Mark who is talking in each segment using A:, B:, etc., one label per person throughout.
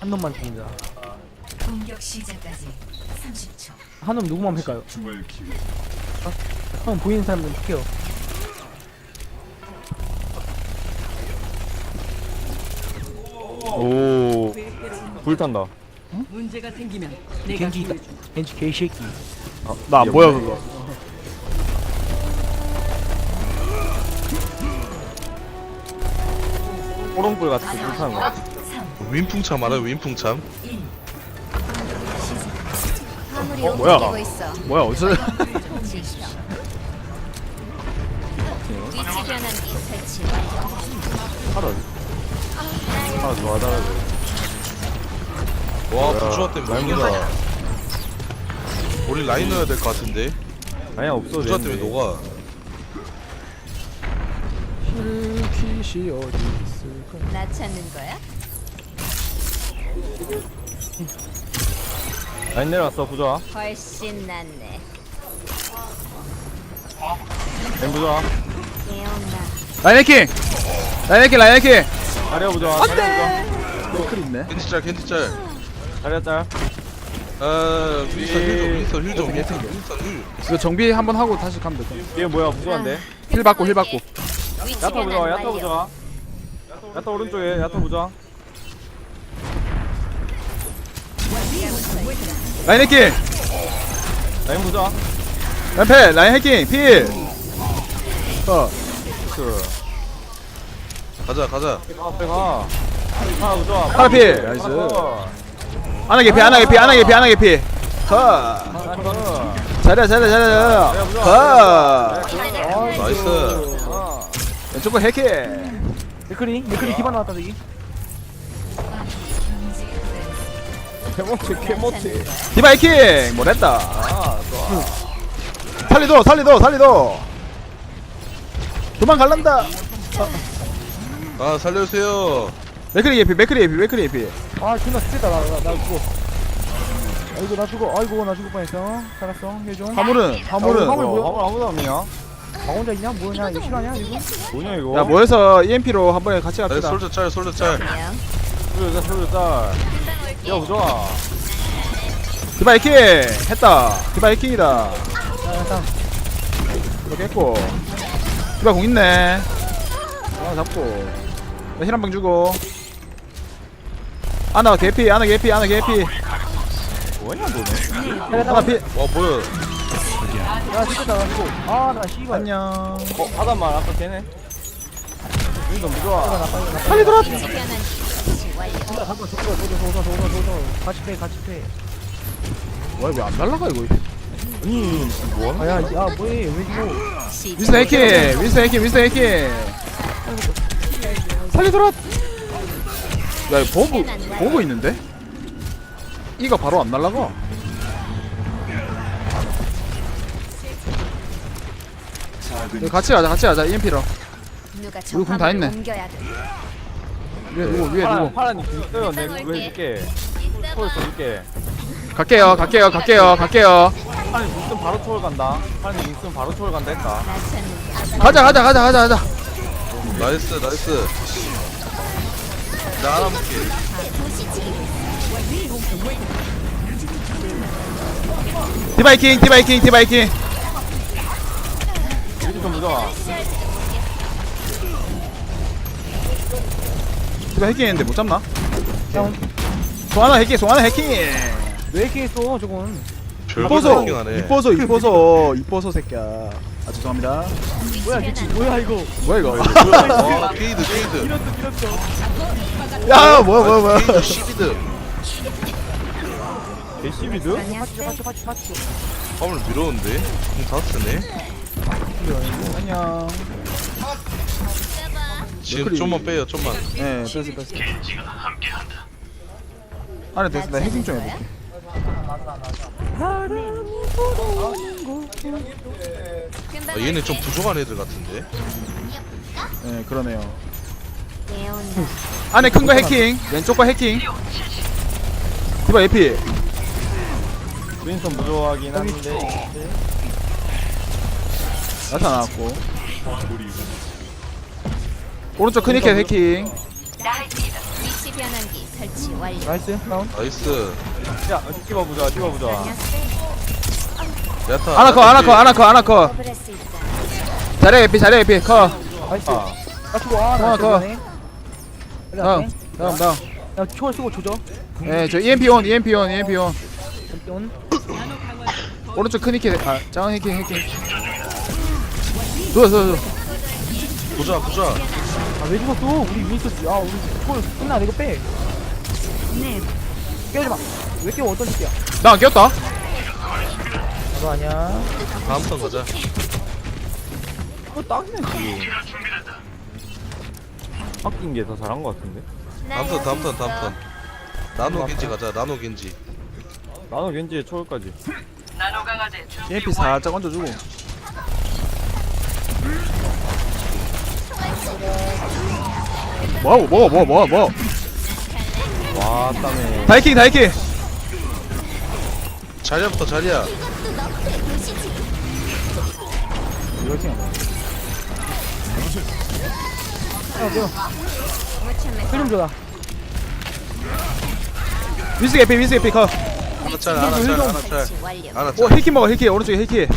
A: 한 놈만 죽는다.
B: 공격 시작까지 30초.
A: 한놈 누구만 할까요? 어? 한놈 보이는 사람들 할게요.
C: 오 불탄다
D: 문제가 생기면 내가
A: 겐지 있다. 겐지 개새끼.
C: 나 안 보여 그거 호롱불 같은 거 불타는 거
B: 3,
E: 윈풍참 알아요? 윈풍참?
B: 1.
F: 화물이
C: 어, 뭐야? 뭐야 어디서
F: 완료.
C: 하나 하나 좋아하더라고
E: 와 부주화 때문에 녹는다 우리 라인 넣어야 될 것 같은데
C: 아니야 없어도
E: 부주화 때문에 녹아
F: 나 찾는 거야?
C: 라인 내려왔어 부조아
F: 훨씬 낫네.
C: 랭 부조아.
G: 라인! 라인 해킹 라인 해킹!
C: 자리야 부조아 안돼!
G: 노클 있네.
E: 캔디짤 캔디짤.
C: 자리야 짤.
E: 아 윈스턴 힐좀 윈스턴 힐좀. 윈스턴 힐.
G: 이거 정비 한번 하고 다시 가면 될거
C: 얘 뭐야 부조아인데?
G: 힐 받고 힐 받고.
F: 위치
C: 야타 부조아
F: 변환
C: 야타. 부조아 야타 오른쪽에 야타 부조아
G: 라인 해킹!
C: 라인 부조아
G: 라인 패! 라인 해킹! 필! 어
C: 그
E: 가자 가자
C: 앞에 가 하나
G: 하나 필! 나이스 안하 개피 안하 개피 안하 개피 안하 개피 컷! 잘해 잘해 잘해 컷!
E: 나이스
G: 왼쪽 거 해킹!
A: 맥크리 맥크리 기반 나왔다 저기.
C: 개모치 개모치
G: 디바 해킹! 뭐랬다 살리도 살리도 살리도 도망갈란다
E: 아 살려주세요
G: 맥크리 개피 맥크리 개피 맥크리 개피
A: 아 존나 스트다 나나 나, 나 죽어. 아이고 나 죽어. 아이고 나 죽을 뻔했어. 살았어. 해줘.
G: 화물은 화물은
A: 화물 뭐야?
C: 화물 아무도 없냐
A: 나 혼자 있냐? 뭐냐? 이거 실화냐 이거?
C: 뭐냐 이거
G: 야 모여서 EMP로 한 번에 같이
E: 나
G: 갑시다
E: 솔저 짤 솔저 짤
C: 소유자 소유자 야 부조아.
G: 디바 해킹 했다. 디바 해킹이다.
A: 야 일단
G: 이렇게 했고. 디바 공 있네. 아 잡고. 힐한방 주고. 아나 개피 아나 개피 아나 개피.
C: 뭐냐 너네?
G: 아나 피
E: 와 뭐야.
A: 야 죽어. 아나 씨발.
G: 안녕.
C: 어 하단만 아까 걔네? 윈선 부조아.
G: 살리더라
F: 완료.
A: 잠깐 저거 저거 저거 저거 저거 같이 빼 같이 빼.
G: 뭐야 왜안 날라가 이거
C: 아니 뭐하는
A: 아야 야 뭐해 왜?
F: 시작.
G: 윈스턴 해킹 윈스턴 해킹 윈스턴 해킹 살리더라 야 이거 보고 보고 있는데 이가 바로 안 날라가 이거 같이 가자 같이 가자 EMP로
F: 누가
G: 우리 공다 했네.
F: 옮겨야 돼.
G: 위에 누구 위에
C: 파란
G: 누구?
C: 파란이 있어요. 내왜 줄게 초월 줄게.
G: 갈게요 갈게요 갈게요 갈게요.
C: 파란이 있으면 바로 초월 간다. 파란이 있으면 바로 초월 간다 했다.
G: 가자 가자 가자 가자 가자.
E: 나이스 나이스. 나 하나 볼게.
G: 디바이킹 디바이킹 디바이킹.
C: 좀 부조아
G: 디바 해킹했는데 못 잡나?
A: 형,
G: 송하나 해킹 송하나 해킹.
A: 왜 이렇게 했어 저건?
G: 이뻐서 이뻐서 이뻐서 이뻐서 새끼야. 아 죄송합니다.
A: 뭐야 미친 뭐야 이거?
G: 뭐야 이거?
E: 와 케이드 케이드.
G: 야 뭐야 뭐야 뭐야.
E: 케이드 시비드.
C: 개시비드?
A: 맞죠 맞죠 맞죠.
E: 화물 밀었는데? 공 다쓰네?
G: 안녕
E: 지금. 좀만 빼요 좀만.
G: 네 뺐어 뺐어. 안에 됐어. 나 해킹 좀 해볼게.
E: 아, 얘네 좀 부족한 애들 같은데?
G: 네 그러네요.
F: 깨운다.
G: 안에 큰 거 해킹. 왼쪽 거 해킹. 디바 에피.
C: 윈선 부조하긴 한데.
G: 나타 나왔고 오른쪽 크니켓 해킹
F: 위치 변환기 설치 완료.
A: 나이스 다운
E: 나이스.
C: 야 찝어보자 찝어보자.
E: 야타
G: 아나커 아나커 아나커 아나커.
F: 있다.
G: 자리야 개피 자리야 개피. 커.
A: 나이스.
C: 아.
A: 나 죽어. 아나
G: 하나 더.
A: 죽네
G: 다음 다음 다음.
A: 야 초월 쓰고 조져.
G: 예저 EMP 온 EMP 온 EMP 온. 오른쪽 큰 히킹 아 작은 히킹 히킹. 누워 누워 누워.
E: 보자 보자
A: 아왜 죽었어? 우리 윈스 아 우리 초월 끝나 이거 빼.
F: 네.
A: 깨우지 마 왜 깨워 어떤 새끼야?
G: 나안 꼈다.
A: 나도 아니야.
E: 다음 턴 가자.
C: 이거 딱이네 지금 바뀐 게 더 잘한 거 같은데?
E: 다음 턴 다음 턴 다음 턴 나노 겐지 가자 나노 겐지.
C: 나는 왠지 초월까지.
G: EMP 살짝 얹어주고 뭐하고 뭐가 뭐가 뭐가
C: 뭐와 땀에
G: 다이킹 다이킹.
E: 자리야부터 자리야.
A: 이걸 깨워. 필름 줘라.
G: 윈스 개피 윈스 개피 커.
E: 하나 짤 하나 짤 하나 짤. 하나
G: 오
E: 짤.
G: 힐킹 먹어 힐킹 오른쪽에 힐킹
F: 예언이다.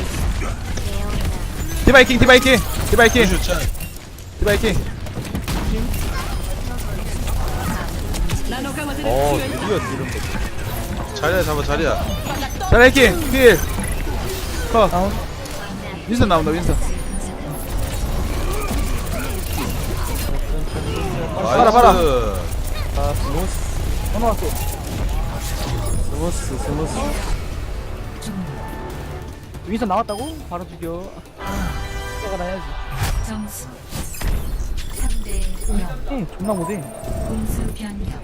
G: 디바이킹 디바이킹 디바이킹.
E: 루슈 짤.
G: 디바이킹
C: 어 드디어 이름
E: 자리야 잡아 자리야
G: 자 힐커
A: 다운.
G: 윈스 나온다 윈스 봐라, 봐라.
E: 나이스
C: 아 스무스
A: 하나 왔어.
C: 스무스 스무스
A: 위에서 나왔다고? 바로 죽여. 가 나야지.
B: 점수 3대 0
A: 응, 존나 못해.
B: 공수 변경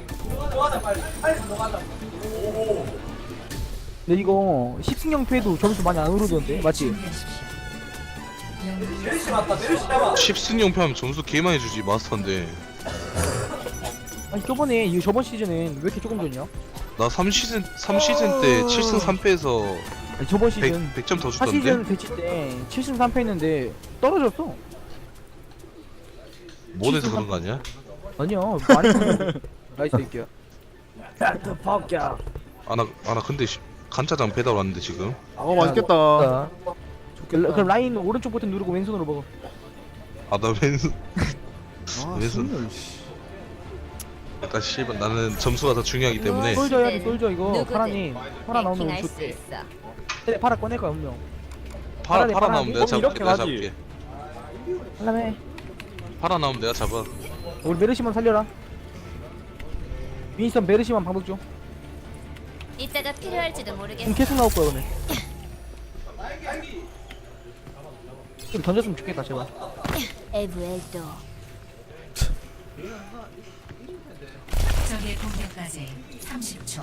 A: 근데 이거 10승0패도 점수 많이 안 오르던데, 맞지?
B: 준비하십시오
E: 10승 0패 하면 점수 개 많이 주지 마스터인데
A: 아니 저번에 이 저번 시즌은 왜 이렇게 조금 줬냐?
E: 나 3시즌 3시즌 때 7승 3패에서
A: 아니, 저번
E: 100,
A: 시즌
E: 100 점
A: 더4
E: 주던데
A: 시즌 배치 때 7승 3패 했는데 떨어졌어.
E: 뭔에서 그런 거 아니야?
A: 아니야, 많이 떨어졌어. 나이스 새끼야. 야,
E: 아나 아 나 근데 씨, 간짜장 배달 왔는데 지금
G: 어 맛있겠다
A: 자, 그- 그럼 라인 오른쪽 버튼 누르고 왼손으로 먹어.
E: 아 나 왼손
G: 아
E: 왼손.
G: 승률, 씨.
E: 씨발 나는 점수가 더 중요하기 때문에
A: 솔져 해야 돼, 솔져 이거.
F: 누구든 해킹할 거수
A: 좋대.
F: 있어.
A: 그래, 파라 꺼낼 거야 분명.
E: 파라
A: 파란이,
E: 파라 나오면 내가
C: 파란이?
E: 잡을게 내가 잡을게
A: 할라메.
E: 파라 나오면 내가 잡아
A: 우리 메르시만 살려라. 윈스턴 메르시만 방법 줘.
F: 이따가 필요할지도 모르겠어.
A: 계속 나올 거야 오늘. 좀 던졌으면 좋겠다 제발.
F: 에브엘도.
B: 적의 공격까지 30초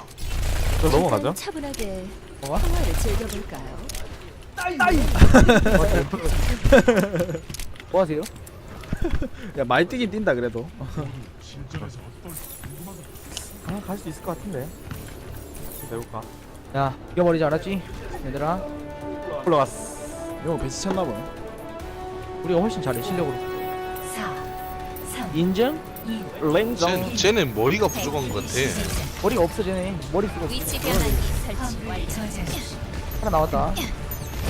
C: 저 넘어가자
F: 차분하게
A: 뭐가?
F: 통화를 즐겨볼까요?
A: 뭐 하세요?
G: 야 많이 뛰긴 뛴다 그래도
C: 아갈 수 있을 것 같은데 해볼까
A: 야 이겨버리지 알았지? 얘들아
C: 올라갔어
G: 이거 배치 쳤나 보네
A: 우리가 훨씬 잘해 실력으로.
B: 4 3
A: 인증?
B: 2
C: 랭정
E: 쟤, 쟤는 머리가 부족한 것 같아
A: 머리가 없어 쟤네. 머리 쓰고 없어.
F: 위치 변환기 설치 완료.
B: 저지하십시오
A: 하나 나왔다.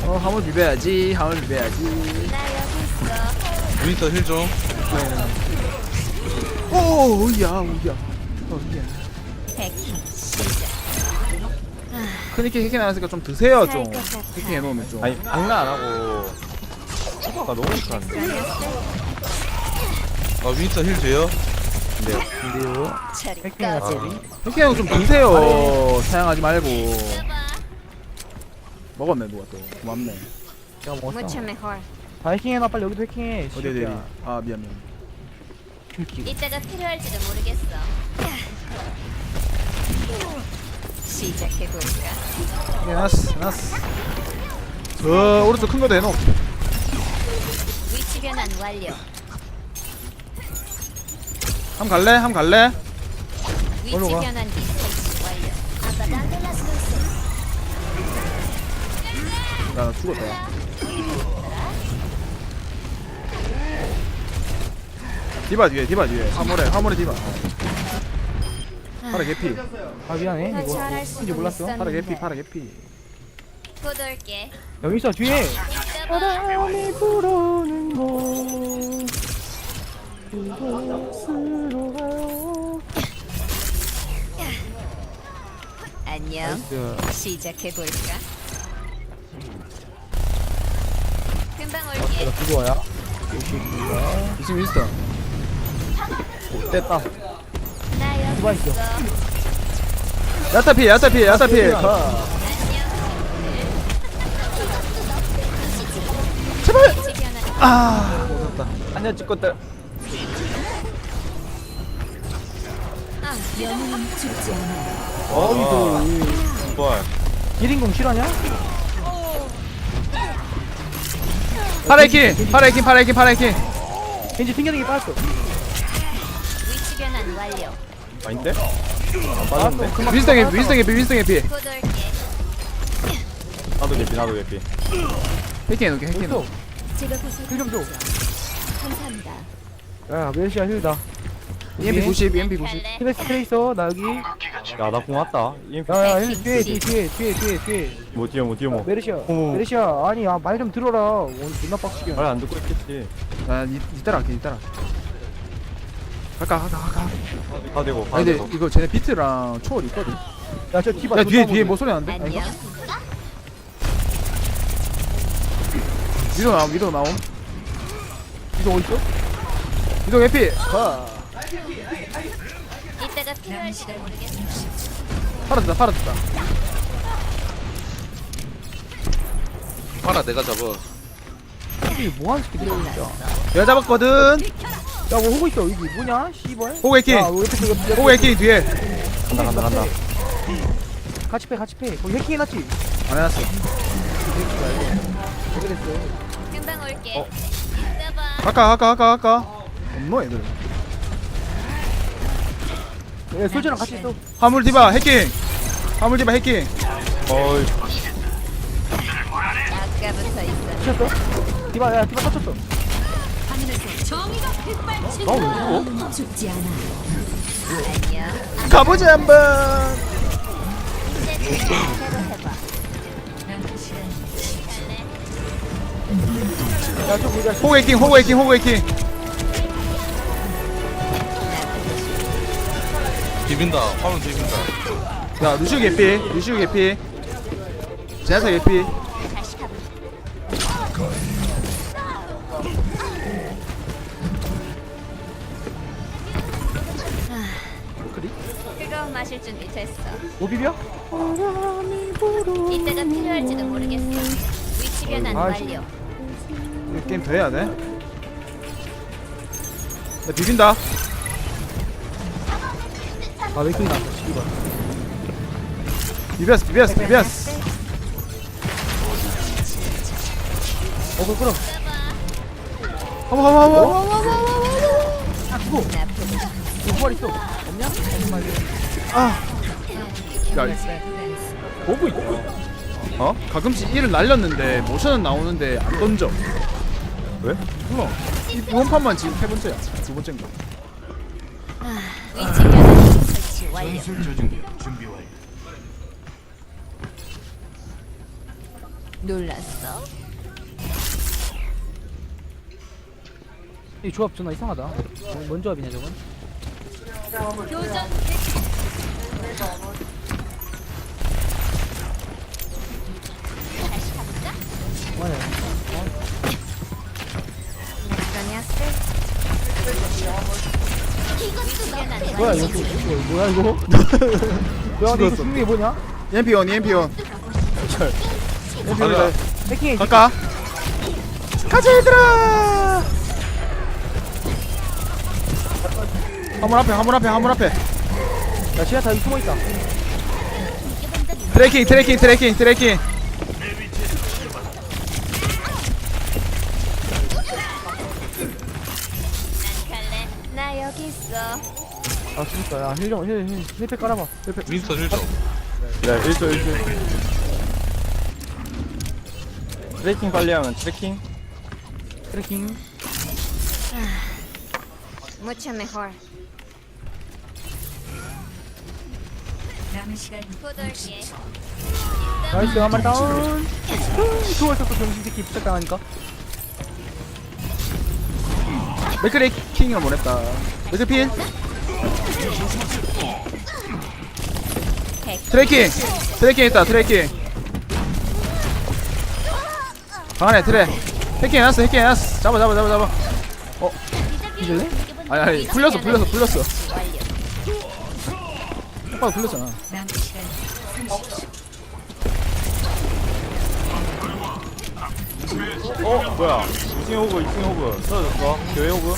G: 어 화물 비벼야지 화물 비벼야지
F: 나 여기 있어.
E: 윈터 힐 좀
G: 오 오야 오야 오야
F: 해킹
G: 히킹 히킹 나왔으니까 좀 드세요 좀. 히킹 해놓으면 좀
C: 아니 장난 안 하고 초과가 너무 못하는데
E: 아 윈터 힐 돼요?
A: 근데요. 해킹해야
F: 꺼져.
A: 돼.
G: 히킹 좀 드세요 사양하지 말고 먹었네 누가 또 고맙네
A: 내가 먹었어. 다 해킹해놔 빨리 여기도 해킹해.
G: 어디 어디. 아 미안 미안.
F: 이따가 필요할지도 모르겠어. 시작해볼까?
G: 네 나스 나스 저 오른쪽 큰 거도 해놓
F: 위치 변환 완료.
G: 함 갈래? 함 갈래?
F: 위치 완료. Luces.
G: 야, 나 죽었다. 야. 디바 뒤에, 디바 뒤에. 화물에, 화물에 디바. 파라 개피
A: 아 미안해
F: 더
A: 이거
F: 잘할
A: 몰랐어
G: 파라 개피. 파라 개피
F: 곧 올게.
A: 여기 있어 뒤에. 바람이 불어오는 곳 그곳으로 가요
F: 안녕.
A: 나이스
F: 시작해 볼까? 금방 올게.
A: 나 그거야
G: 지금 윈스턴
A: 됐다 있어?
F: 있어.
G: 야타피 야타피 야타피 제발 아
C: 한년 찍고 때
B: 영웅은 죽지 않아.
E: 어 두발
A: 1인공 실화냐?
G: 파라 해킹 파라 해킹 파라 해킹 파라 해킹
A: 겐지 튕겨내기 빠졌어
F: 위치 완료.
C: 아닌데?
A: 빠졌어
G: 윈스턴 개피 윈스턴 개피 윈스턴 개피.
C: 나도 개피 나도 개피.
G: 해킹 해놓게 해킹
A: 있어
G: 해놓게.
F: 제가 보실
A: 힐좀 줘.
F: 감사합니다.
A: 야 멜시아 힐다.
G: EMP 90 EMP 90
F: 갈래?
A: 트레이스 트레이서 나 여기.
C: 야나 공 왔다. EMP.
A: 야야 힐 뒤에 뒤에 뒤에 뒤에 뒤에 뒤에.
C: 뭐 뒤에 뭐 뒤에 뭐.
A: 메르시아
C: 어머.
A: 메르시아 아니 아, 말좀 들어라. 오늘 존나 빡치게.
C: 말안 듣고 있겠지.
G: 아 이, 이따라 할게 이따라 갈까? 갈까 갈까?
C: 다 되고 다
G: 아니 근데
C: 되고
G: 이거 쟤네 비트랑 초월 있거든.
A: 야저 디바
G: 야 뒤에 뒤에. 뭐 소리 나는데?
F: 안녕.
G: 위도 나옴 위도 나옴.
A: 이거 어딨어?
G: 위도 개피! 가.
F: 이따가 필요할지도 모르겠어.
G: 팔아줬다 팔아줬다.
E: 파라 내가 잡아.
A: 이게 뭐하는 새끼들이야 진짜.
G: 내가 잡았거든
A: 야뭐 호구 있어? 여기 뭐냐 씨발?
G: 호구
A: 야 옆에
G: 호구 해킹 뒤에.
C: 간다 간다 간다.
A: 같이 패 같이 패. 거기 해킹해놨지?
G: 안 해놨어.
A: 왜 그랬어
F: 금방 올게.
C: 어?
F: 봐.
G: 갈까 갈까 갈까 갈까. 없노 애들?
A: 야 솔저랑 같이 있어.
G: 화물 디바 해킹 화물 디바 해킹
C: 어이.
F: 아까부터 있어.
A: 미쳤어? 디바 야 디바 터쳤어
B: 하늘에서 정의가 빛발친
A: 나왜 죽어?
B: 죽지 않아.
G: 가보자 한번. 해킹 호구 해킹
E: 비빈다 화면 비빈다.
G: 야 루시우 개피 루시우 개피. 제나타 개피
F: 그거 마실 준비 됐어.
A: 뭐 비벼?
F: 이따가 필요할지도 모르겠어. 위치 변환
A: 아, 씨.
F: 완료.
G: 이 게임 더 해야 돼? 나 비빈다
A: 아 웨이팅이 나왔다 씨발
G: 비벼스 비벼스 비벼스
A: 어 그럼 그럼
G: 한번 한번 한번
A: 아 죽어
F: 나쁘다.
A: 이거 부활 있어 없냐? 정말
G: 야
A: 보고 있어
G: 어? 가끔씩 일을 날렸는데 모션은 나오는데 안 던져
C: 왜?
G: 몰라 이- 이번 판만 지금 세 번째야 두 번째인가
F: 위치 변환 설치 완료. 놀랐어?
A: 이 조합 존나 이상하다 뭐, 뭔 조합이냐 저건?
F: 교전 다시 가볼까?
A: 뭐야. 이거 이거 뭐야 이거 뭐야 이거
G: 죽었어.
A: 중국이 뭐냐?
G: EMP1 EMP1
E: 가자
A: 해킹해
G: 갈까? 가자 얘들아 화물 앞에 화물 앞에 화물 앞에
A: 야 지하 다 여기 숨어 있다.
G: 트래킹 트래킹 트래킹 트래킹.
F: 나 여기 있어.
A: 아 죽었다. 야 힐좀 힐힐 힐팩 깔아봐. 힐팩.
E: 윈스턴 힐좀.
C: 네 1초 1초 트래킹 빨리 하면 트래킹.
A: 트래킹.
F: Mucho mejor.
B: 남은 시간.
A: 나이스 한 마리 다운. 또 병신새끼 부탁당하니까.
G: 맥크리 킹을 보냈다. 맥크리 필. 트래킹. 트래킹 있다 트래킹. 방 안에 트래. 해킹 해놨어 해킹 해놨어. 잡아 잡아 잡아 잡아.
A: 이길래?
G: 아니 아니 풀렸어 풀렸어 풀렸어
A: 오빠 불렀잖아.
C: 어? 뭐야? 2층 호그 2층 호그. 떨어졌어? 교회 호그?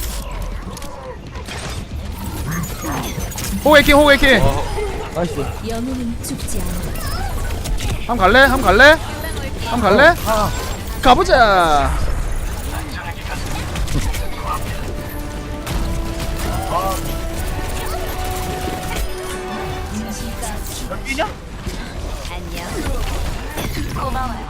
G: 해킹 호그 해킹.
A: 나이스.
B: 영웅은 죽지 않아.
G: 함 갈래? 함 갈래? 함 갈래?
A: 아
G: 가보자
F: 고마워요.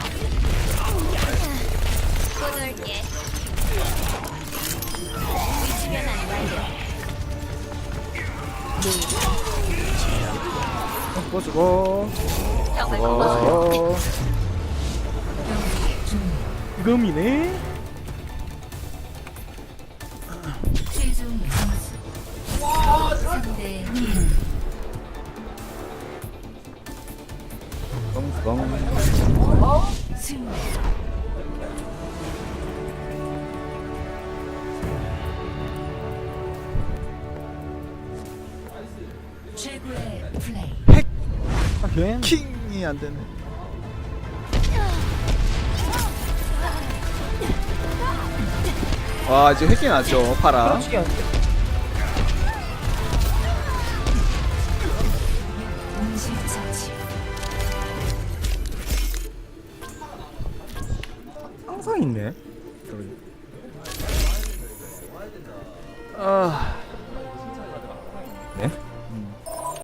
F: 정말 고마워요.
A: 어 금이네.
B: 최종 점수 3대 1
A: 뻥뻥
B: 승리 최고의 플레이
A: 하긴
G: 킹이 안 되네. 와 이제 해킹 났죠 파라.
A: 솔직히 안 돼. 있네
G: 아
A: 네?